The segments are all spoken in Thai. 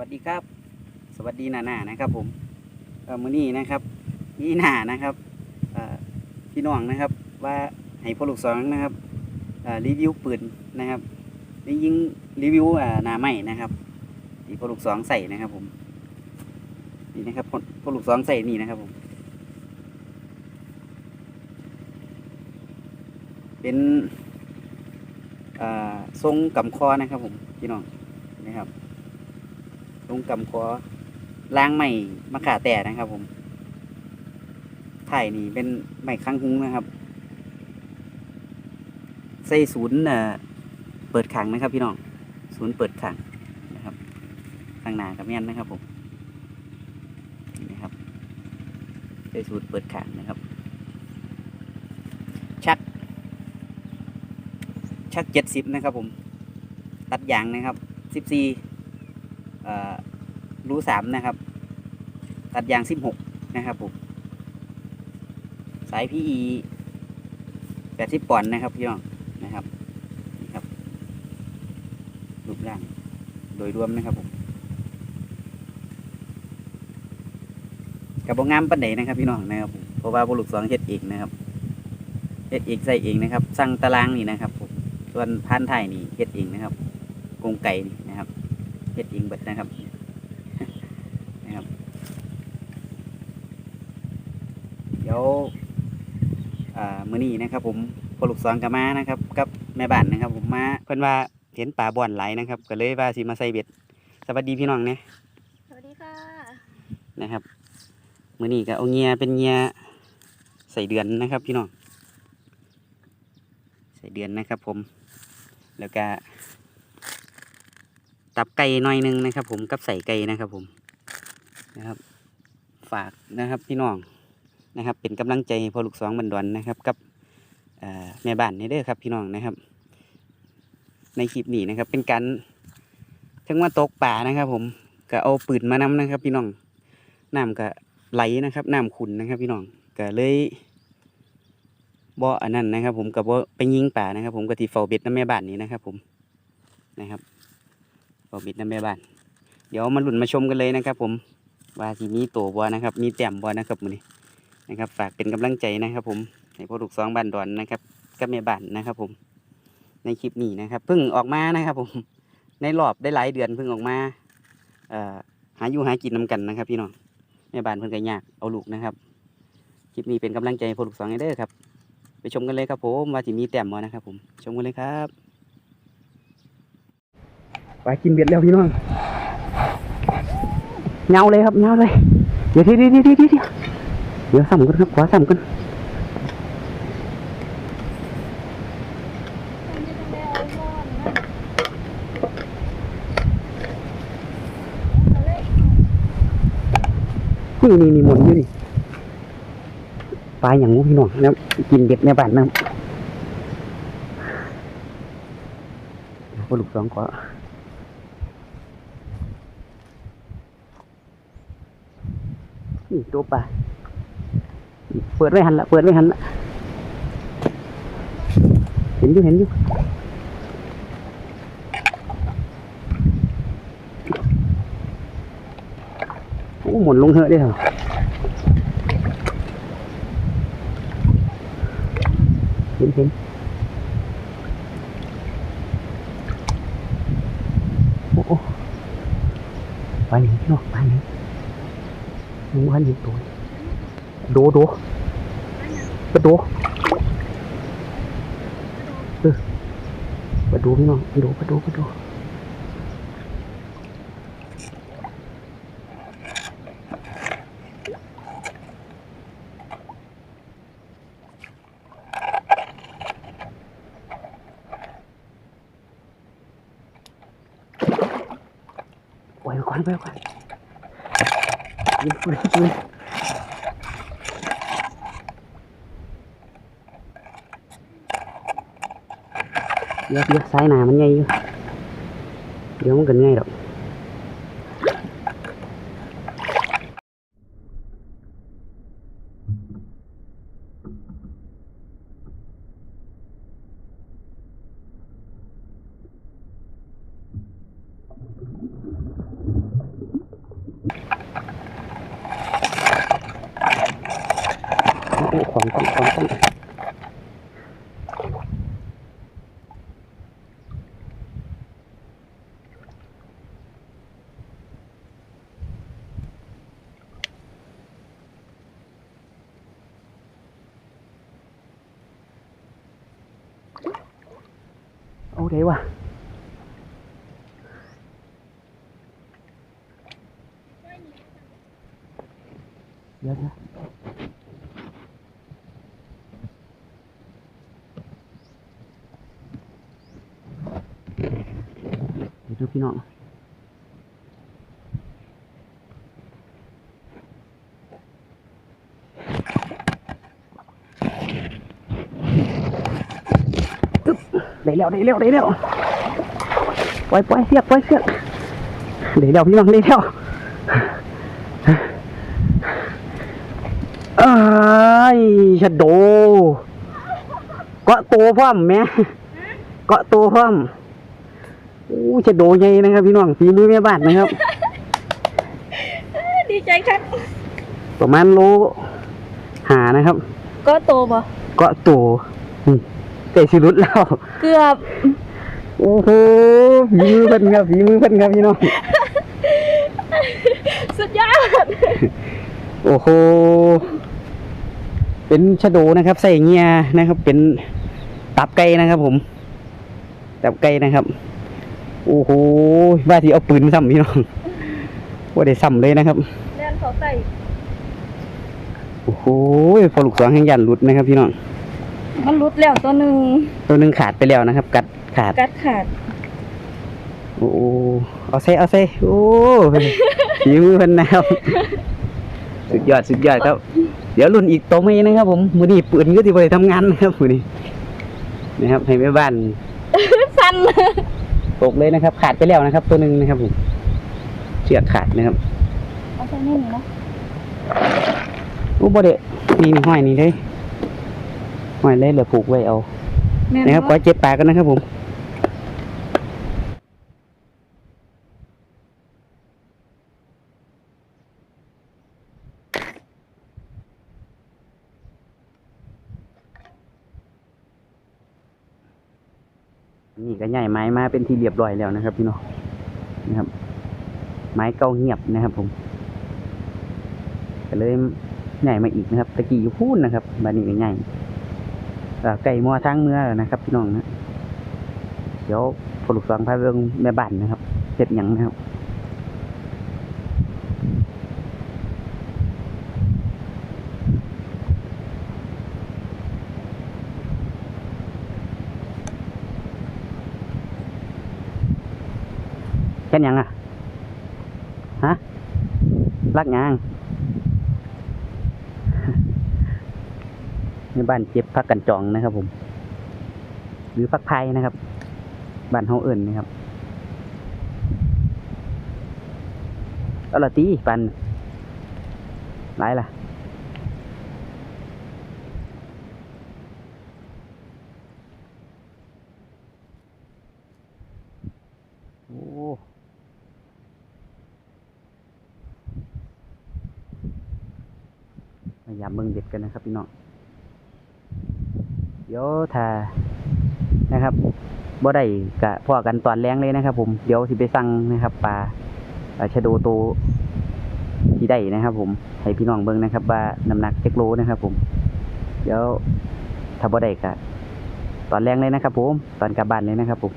วัสดีครับ สวัสดีหนาหนานะครับผมมือนี้นะครับนี่หนานะครับพี่น้องนะครับ ว่าให้พ่อลูกสองนะครับรีวิวปืนนะครับได้ยิงรีวิวหนาใหม่นะครับที่พ่อลูกสองใส่นะครับผมนี่นะครับพ่อลูกสองใส่นี่นะครับผมเป็นอ่าทรงกำคอนะครับผมพี่น้องนะครับ ลงกำคอล้างใหม่มะขาแต่นะครับ ผมถ่ายนี่เป็นใหม่ค้างหุ้งนะครับ ใส่ศูนย์เปิดขังนะครับ พี่น้องศูนย์เปิดขังนะครับข้างหน้ากับแม่นนะครับ ผมนะครับใส่ศูนย์เปิดขังนะครับ ชัก ชักเจ็ดสิบนะครับ ผม ตัดยางนะครับสิบสี่ รูสามนะครับ ตัดยางสิบหกนะครับผมสายพีอีแปดสิบปอนด์นะครับพี่น้องนะครับนี่ครับรูปร่างโดยรวมนะครับผมกับบงามปันไดนะครับพี่น้องนะครับผมเพราะว่าบุรุษสองเฮ็ดเองนะครับเฮ็ดเองใส่เองนะครับ สั่งตารางนี่นะครับผมส่วนพันไทยนี่เฮ็ดเองนะครับกรงไก่นี่นะครับ เฮ็ดเองเบิดนะครับนะครับ เดี๋ยวอ่ามื้อนี้นะครับ ผมพอลูกสองกับมานะครับ กับแม่บ้านนะครับ ผมมาเพิ่นว่าเห็นปลาบ่อนไหลนะครับ ก็เลยว่าสิมาใส่เบ็ดสวัสดีพี่น้องเนี่ยสวัสดีค่ะนะครับมื้อนี้ก็เอาเงียเป็นเงียใส่เดือนนะครับ พี่น้องใส่เดือนนะครับ ผม แล้วก็ ตับไก่หน่อยหนึงนะครับ ผมกับใส่ไก่นะครับ ผมนะครับ ฝากนะครับพี่น้องนะครับ เป็นกำลังใจพ่อลูกสองบันดอนนะครับกับแม่บ้านนี่เด้อครับพี่น้องนะครับ ในคลิปนี้นะครับ เป็นการทั้งว่าตกป่านะครับ ผมก็เอาปืนมานำนะครับ พี่น้องน้ำก็ไหลนะครับน้ำขุนนะครับ พี่น้องก็เลยบ่อันนั้นนะครับ ผมก็บ่ไปยิงป่านะครับ ผมก็ที่เฝ้าเบ็ดน้ำแม่บ้านนี้นะครับ ผมนะครับ อบิดน้ำแม่บ้าน เดี๋ยวมาหลุนมาชมกันเลยนะครับผมว่าทีมีตัวบัวนะครับ มีแต้มบัวนะครับมือนี้นะครับ ฝากเป็นกำลังใจนะครับ ผมให้พ่อลูกสองบ้านดอนนะครับกับแม่บ้านนะครับ ผม ในคลิปนี้นะครับเพิ่งออกมานะครับ ผมในรอบได้หลายเดือนเพิ่งออกมาเอ่อหาอยู่หากินนำกันนะครับ พี่น้องแม่บ้านเพิ่งก็ยากเอาลูกนะครับคลิปนี้เป็นกำลังใจพ่อลูกสองให้เด้อครับ ไปชมกันเลยครับผมว่าทีมีแต้มบัวนะครับ ผมชมกันเลยครับ ไปกินเบ็ดแล้วพี่น้องเงาเลยครับเงาเลย เดี๋ยวเดี๋ยวเดี๋ยวเดี๋ยวเดี๋ยวเดี๋ยวเดี๋ยวซ้ำกันครับขวาซ้ำกันนี่นี่นี่หมุนอยู่นี่ปลาอย่างงูพี่น้องนะกินเบ็ดในบ้านนะครับปลาลูกสองขวา ตัวปลาเปิดไว้หันละเปิดไว้หันละเห็นอยู่เห็นอยู่โอ้หมุนลงเหอะได้เหรอเห็นเห็นโอ้โอ้ปลาหนพี่น้องปลาหนิมึงพันอยู่ตัวดูดูมาดูเออมาดูพี่น้องมาดูมาดูมาดูปล่อยไปไว้ก่อน ยิงปืนปืนเดี๋ยวเดี๋ยวซ้ายหนามัน ใหญ่อยู่เดี๋ยวมันกันง่ายดอกอ้ของต้ อยววะเดี๋ยวนะเดี๋ยวดูพี่น้องตึ๊บได้แล้วได้แล้วได้แล้วปล่อยปล่อยเสียกปล่อยเสียกได้แล้วพี่น้องได้แล้วเอ้ชะโดเกาะตัวพร้อมแม่เกาะตัวพร้อม อู้ชะโดใหญ่นะครับ พี่น้องฝีมือแม่บ้านนะครับ ดีใจครับประมาณโลหานะครับ ก็โตบ่เกาะตัวนี่แต่สิรุดแล้ว เกือบ โอ้โหฝีมือเพิ่นครับฝีมือเพิ่นครับพี่น้องสุดยอด โอ้โห เป็นชะโดนะครับ ใส่เงียนะครับ เป็นตับไก่นะครับผม ตับไก่นะครับ โอ้โหว่าที่เอาปืนมาซ้ำพี่น้องว่าได้ซ้ำเลยนะครับแน่นเขาใส่โอ้โหพอลูกสองแห่งยันหลุดนะครับ พี่น้องมันรุดแล้วตัวหนึ่งตัวหนึ่งขาดไปแล้วนะครับ กัดขาดกัดขาดโอ้โหเอาใส่เอาใส่โอ้ฝีมือเพิ่นนะครับสุดยอดสุดยอดครับ เดี๋ยวรุ่นอีกโตไม่นะครับผมมือนี้ปืนก็ที่บริทำงานนะครับมือนี้นะครับให้แม่บ้านสั้น ตกเลยนะครับ ขาดไปแล้วนะครับ ตัวหนึ่งนะครับผมเชือกขาดนะครับเอาใส่นี่นี่นะโอ้บ่เดะนี่นี่ห้อยนี่เลยห้อยเลยเหลือผูกไว้เอาแม่นนะครับบ่ขอเจ็บปากกันนะครับผม นี่ก็ใหญ่ไม้มาเป็นที่เรียบร้อยแล้วนะครับพี่น้องนะครับ ไม้เก่าเงียบนะครับ ผมก็เลยใหญ่มาอีกนะครับตะกี้อยู่พูนนะครับบานนี้ก็ใหญ่ไก่มอทั้งเมื่อนะครับ พี่น้องนะเดี๋ยวผลุกฟังพาเรื่องแม่บ้านนะครับเจ็ดยังนะครับ แค่นยังอะฮะรักยังในบ้านเจ็บพักกันจองนะครับ ผม หรือพักไพนะครับ บ้านเฮาเอิ่นนะครับเอาละตีปันหลายล่ะ โอ้พ ยายามเบิ่งเด็ดกันนะครับพี่น้องเดี๋ยวถ้านะครับบ่ได้กะพ่อกันตอนแรงเลยนะครับ ผมเดี๋ยวสิไปสั่งนะครับปลาปลาชะโดโตที่ได้นะครับ ผมให้พี่น้องเบิ่งนะครับ ว่าน้ำหนักเจ็กโลนะครับ ผม เดี๋ยวถ้าบ่ได้กะตอนแรงเลยนะครับ ผมตอนกลับบ้านเลยนะครับ ผม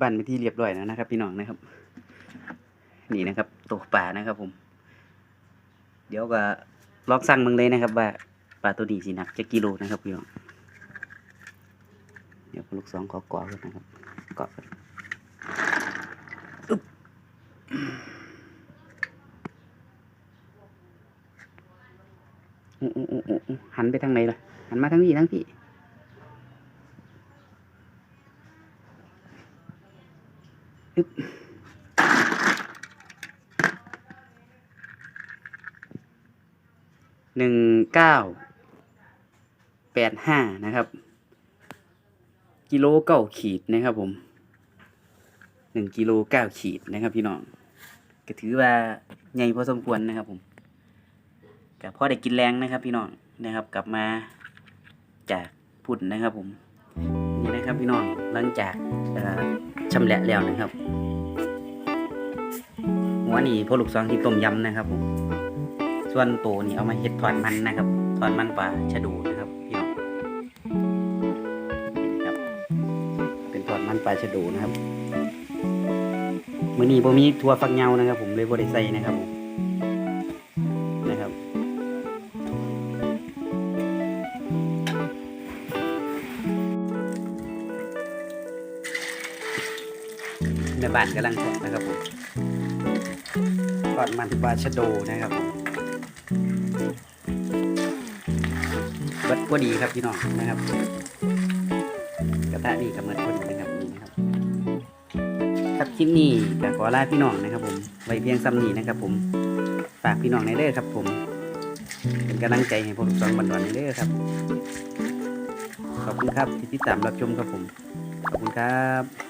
หอดบันไปที่เรียบร้อยแล้วนะครับ พี่น้องนะครับ นี่นะครับตัวปลานะครับ ผม เดี๋ยวก็ลองสั่งมึงเลยนะครับ ว่าปลาตัวนี้สิหนักจะกิโลนะครับพี่น้องเดี๋ยวลูกสองขอกอกันนะครับเกาะกันอึ๊หันไปทางไหนล่ะหันมาทางนี้ทางพี่ ฮึบหนึ่งเก้าแปดห้านะครับ กิโลเก้าขีดนะครับผมหนึ่งกิโลเก้าขีดนะครับพี่น้องก็ถือว่าใหญ่พอสมควรนะครับผมก็พอได้กินแรงนะครับพี่น้องนะครับ กลับมาจากพุ่นนะครับผมนี่นะครับพี่น้องหลังจากอ่อ ชำแหละแล้วนะครับ หัวนี่พอลูกซองที่ต้มยำนะครับผมส่วนโตนี่เอามาเฮ็ดทอดมันนะครับทอดมันปลาชะดูนะครับพี่น้องครับ เป็นทอดมันปลาชะดูนะครับมื้อนี้บ่มีถั่วฝักยาวนะครับ ผมเลยบ่ได้ใส่นะครับผม บ้านกำลังทอดนะครับผมทอดมันปลาชะโดนะครับผมเบิดพอดีครับพี่น้องนะครับ กระทะนี่กับเมิดพอดีนะครับนี่นะครับ ครับคลิปนี้ก็ขอลาพี่น้องนะครับ ผมไว้เพียงซ้ำนี้นะครับ ผมฝากพี่น้องในเด้อครับ ผม เป็นกำลังใจให้พวกลูกสองบันดอนในเด้อครับ ขอบคุณครับที่ติดตามรับชมครับผมขอบคุณครับ